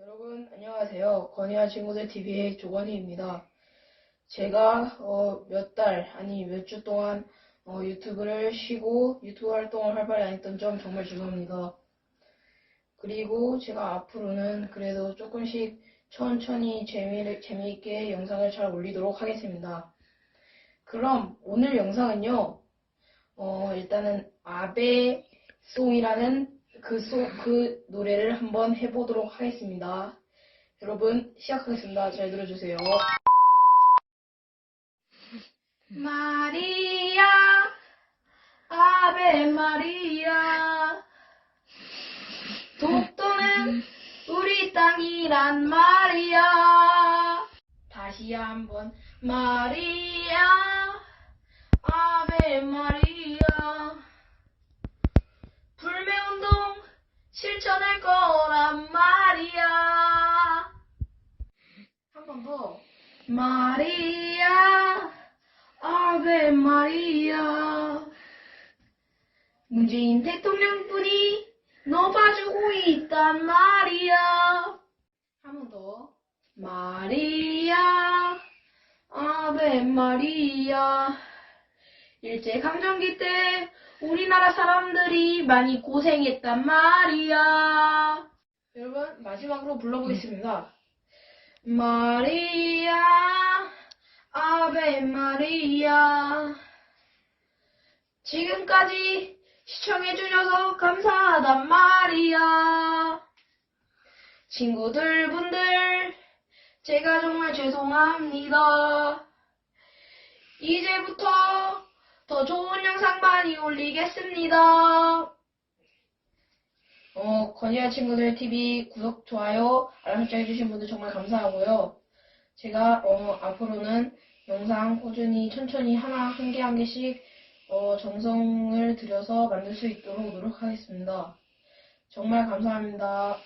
여러분 안녕하세요. 건희와 친구들 TV의 조건희입니다. 제가 어, 몇 달 아니 몇 주 동안 어, 유튜브를 쉬고 유튜브 활동을 활발히 안 했던 점 정말 죄송합니다. 그리고 제가 앞으로는 그래도 조금씩 천천히 재미, 재미있게 영상을 잘 올리도록 하겠습니다. 그럼 오늘 영상은요, 어, 일단은 아베 송이라는 그, 소, 그 노래를 한번 해보도록 하겠습니다. 여러분, 시작하겠습니다. 잘 들어주세요. 마리아, 아베 마리아, 독도는 우리 땅이란 말이야. 다시 한번 마리아, 아베 마리아. 불매 운동 실천할 거란 말이야. 한 번 더. 마리아, 아베 마리아. 문재인 대통령뿐이 너 봐주고 있단 말이야. 한 번 더. 마리아, 아베 마리아. 일제강점기 때 우리나라 사람들이 많이 고생했단 말이야. 여러분, 마지막으로 불러보겠습니다. 마리아, 아베 마리아. 지금까지 시청해주셔서 감사하단 말이야. 친구들 분들, 제가 정말 죄송합니다. 이제부터 더 좋은 영상 많이 올리겠습니다. 어, 건희와 친구들 TV 구독, 좋아요, 알람 설정 해주신 분들 정말 감사하고요. 제가, 어, 앞으로는 영상 꾸준히 천천히 하나, 한 개, 한 개씩, 어, 정성을 들여서 만들 수 있도록 노력하겠습니다. 정말 감사합니다.